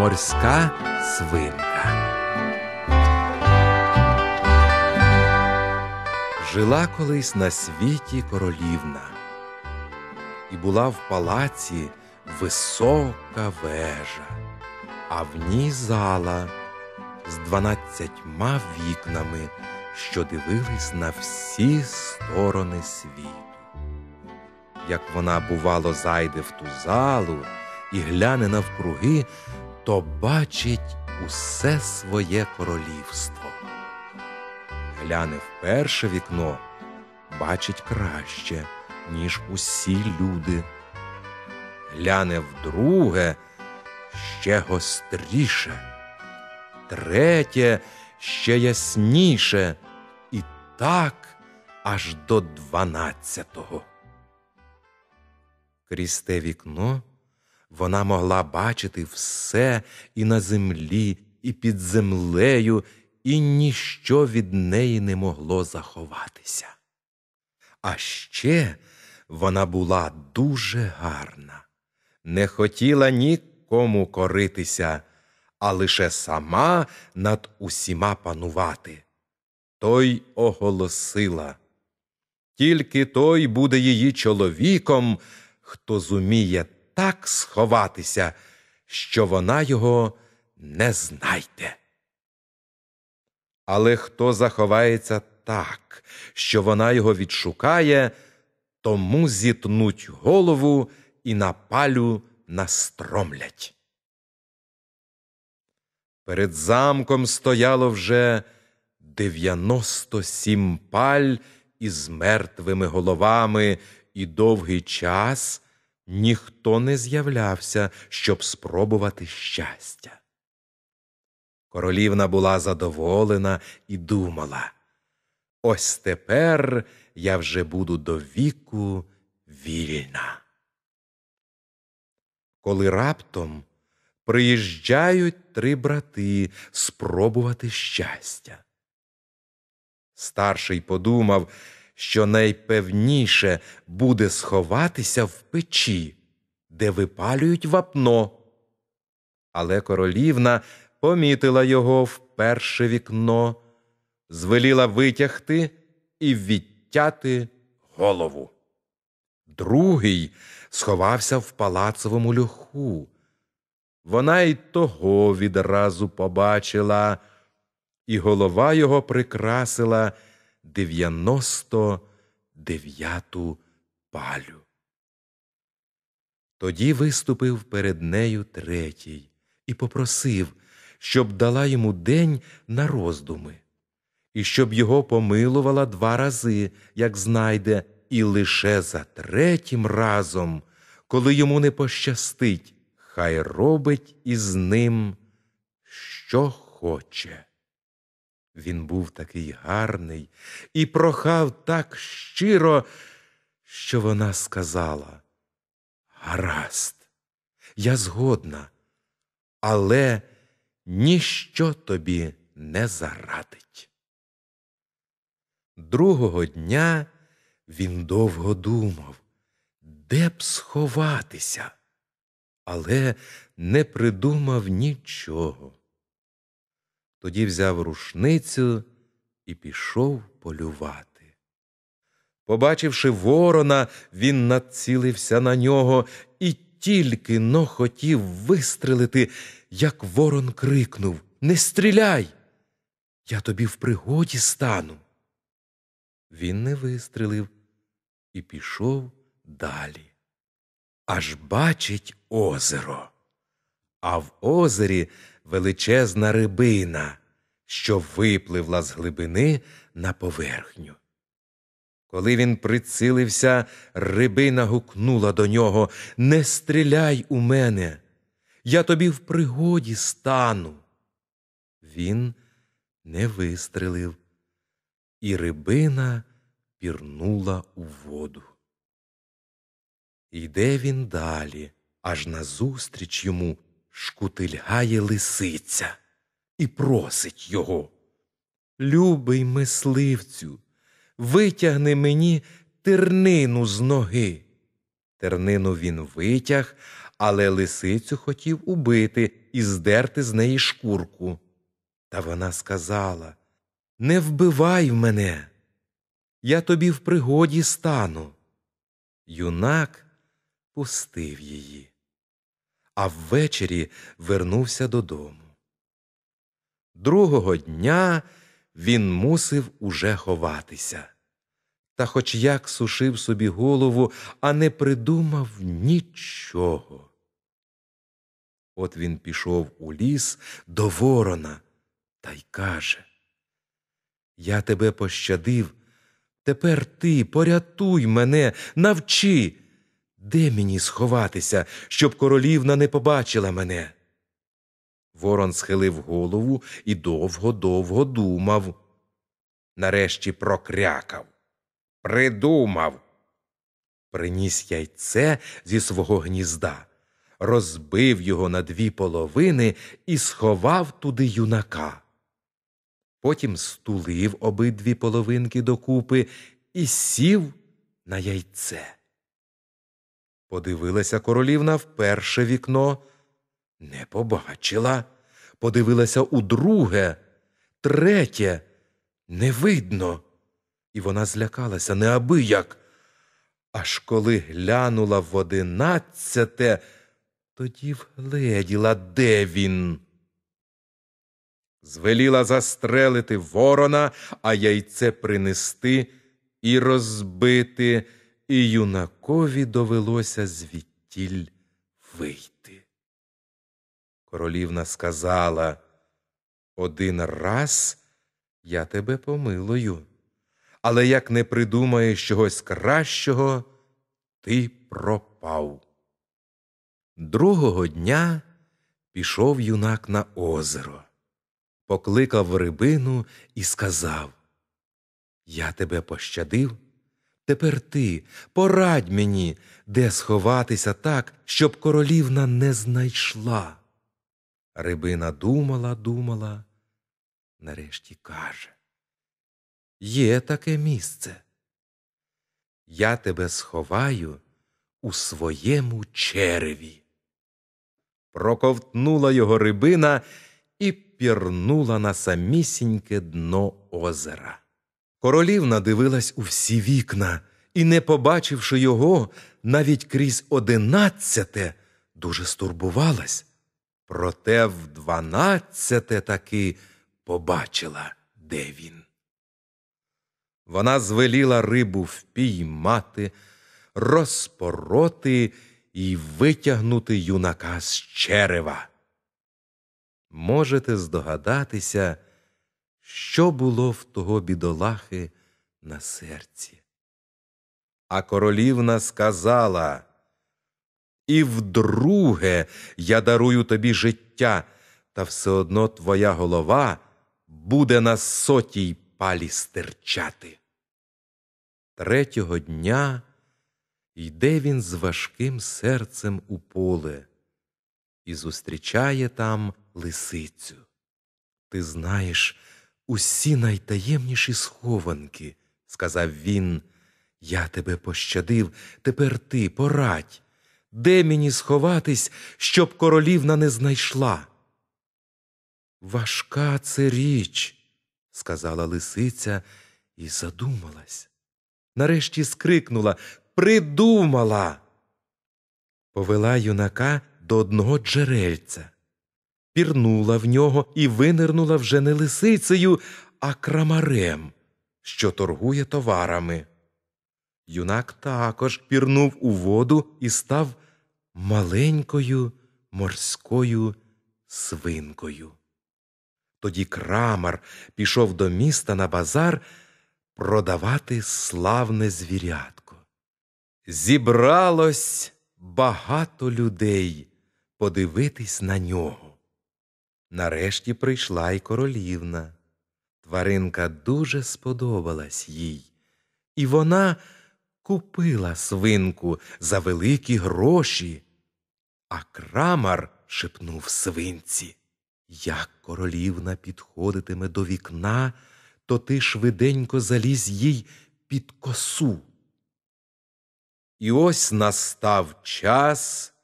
Морська свинка. Жила колись на світі королівна, і була в палаці висока вежа, а в ній зала з дванадцятьма вікнами, що дивились на всі сторони світу. Як вона, бувало, зайде в ту залу і гляне навкруги, то бачить усе своє королівство. Гляне в перше вікно, бачить краще, ніж усі люди. Гляне в друге ще гостріше, третє ще ясніше, і так аж до дванадцятого. Крізь те вікно вона могла бачити все і на землі, і під землею, і ніщо від неї не могло заховатися. А ще вона була дуже гарна, не хотіла нікому коритися, а лише сама над усіма панувати. Той оголосила. Тільки той буде її чоловіком, хто зуміє так сховатися, що вона його не знайде. Але хто заховається так, що вона його відшукає, тому зітнуть голову і на палю настромлять. Перед замком стояло вже дев'яносто сім паль із мертвими головами, і довгий час ніхто не з'являвся, щоб спробувати щастя. Королівна була задоволена і думала ось тепер я вже буду до віку вільна. Коли раптом приїжджають три брати спробувати щастя. Старший подумав, що найпевніше буде сховатися в печі, де випалюють вапно. Але королівна помітила його в перше вікно, звеліла витягти і відтяти голову. Другий сховався в палацовому льоху. Вона й того відразу побачила, і голова його прикрасила дев'яносто дев'яту палю. Тоді виступив перед нею третій і попросив, щоб дала йому день на роздуми, і щоб його помилувала два рази, як знайде, і лише за третім разом, коли йому не пощастить, хай робить із ним, що хоче. Він був такий гарний і прохав так щиро, що вона сказала Гаразд, я згодна, але ніщо тобі не зарадить. Другого дня він довго думав, де б сховатися, але не придумав нічого. Тоді взяв рушницю і пішов полювати. Побачивши ворона, він націлився на нього і тільки но хотів вистрелити, як ворон крикнув Не стріляй! Я тобі в пригоді стану. Він не вистрелив і пішов далі. Аж бачить озеро, а в озері величезна рибина, що випливла з глибини на поверхню. Коли він прицилився, рибина гукнула до нього Не стріляй у мене, я тобі в пригоді стану. Він не вистрелив, і рибина пірнула у воду. Йде він далі, аж назустріч йому шкутильгає лисиця і просить його. Любий мисливцю, витягни мені тернину з ноги. Тернину він витяг, але лисицю хотів убити і здерти з неї шкурку. Та вона сказала Не вбивай мене, я тобі в пригоді стану. Юнак пустив її, а ввечері вернувся додому. Другого дня він мусив уже ховатися. Та хоч як сушив собі голову, а не придумав нічого. От він пішов у ліс до ворона та й каже Я тебе пощадив, тепер ти порятуй мене, навчи, де мені сховатися, щоб королівна не побачила мене. Ворон схилив голову і довго-довго думав. Нарешті прокрякав. Придумав. Приніс яйце зі свого гнізда, розбив його на дві половини і сховав туди юнака. Потім стулив обидві половинки докупи і сів на яйце. Подивилася королівна в перше вікно, не побачила, подивилася у друге, третє не видно. І вона злякалася неабияк. Аж коли глянула в одинадцяте, тоді вгледіла, де він. Звеліла застрелити ворона, а яйце принести і розбити, і юнакові довелося звідтіль вийти. Королівна сказала один раз я тебе помилую, але як не придумаєш чогось кращого, ти пропав. Другого дня пішов юнак на озеро, покликав рибину і сказав Я тебе пощадив. Тепер ти порадь мені, де сховатися так, щоб королівна не знайшла. Рибина думала, думала, нарешті каже Є таке місце. Я тебе сховаю у своєму череві. Проковтнула його рибина і пірнула на самісіньке дно озера. Королівна дивилась у всі вікна і, не побачивши його, навіть крізь одинадцяте, дуже стурбувалась. Проте в дванадцяте таки побачила, де він. Вона звеліла рибу впіймати, розпороти і витягнути юнака з черева. Можете здогадатися, що було в того бідолахи на серці. А королівна сказала І вдруге я дарую тобі життя, та все одно твоя голова буде на сотій палі стирчати. Третього дня йде він з важким серцем у поле і зустрічає там лисицю. Ти знаєш, усі найтаємніші схованки, сказав він. Я тебе пощадив, тепер ти порадь. Де мені сховатись, щоб королівна не знайшла? Важка це річ, сказала лисиця і задумалась. Нарешті скрикнула Придумала. Повела юнака до одного джерельця пірнула в нього і винирнула вже не лисицею, а крамарем, що торгує товарами. Юнак також пірнув у воду і став маленькою морською свинкою. Тоді крамар пішов до міста на базар продавати славне звірятко. Зібралось багато людей подивитись на нього. Нарешті прийшла й королівна. Тваринка дуже сподобалась їй, і вона купила свинку за великі гроші. А крамар шепнув свинці. Як королівна підходитиме до вікна, то ти швиденько залізь їй під косу. І ось настав час,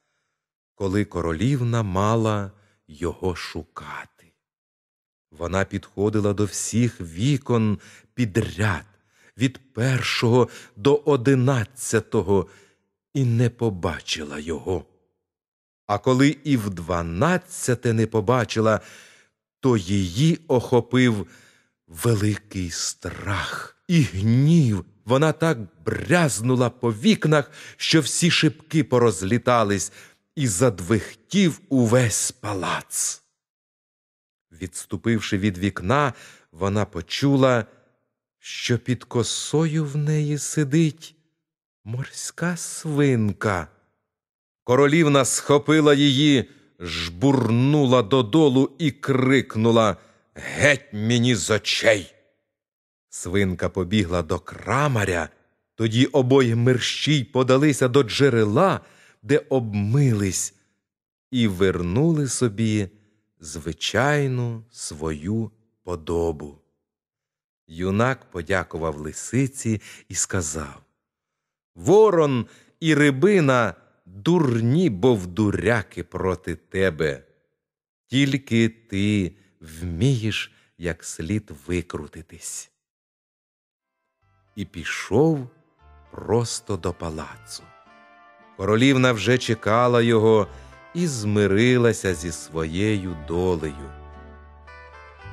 коли королівна мала його шукати. Вона підходила до всіх вікон підряд, від першого до одинадцятого, і не побачила його. А коли і в дванадцяте не побачила, то її охопив великий страх і гнів. Вона так брязнула по вікнах, що всі шибки порозлітались, і задвихтів увесь палац. Відступивши від вікна, вона почула, що під косою в неї сидить морська свинка. Королівна схопила її, жбурнула додолу і крикнула Геть мені з очей. Свинка побігла до крамаря, тоді обоє мерщій подалися до джерела, де обмились, і вернули собі звичайну свою подобу. Юнак подякував лисиці і сказав Ворон і рибина дурні бовдуряки проти тебе. Тільки ти вмієш як слід викрутитись. І пішов просто до палацу. Королівна вже чекала його і змирилася зі своєю долею.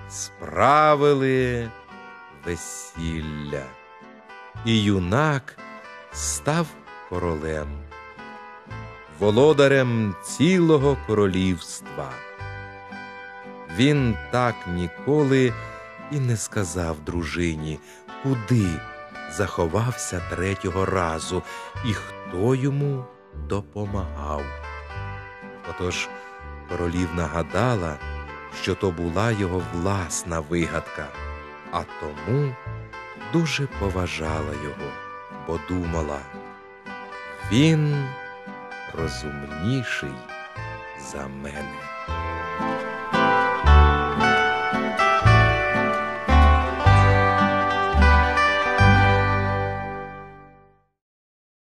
Справили весілля, і юнак став королем, володарем цілого королівства. Він так ніколи і не сказав дружині, куди заховався третього разу і хто йому допомагав. Отож королівна гадала, що то була його власна вигадка, а тому дуже поважала його, бо думала, він розумніший за мене.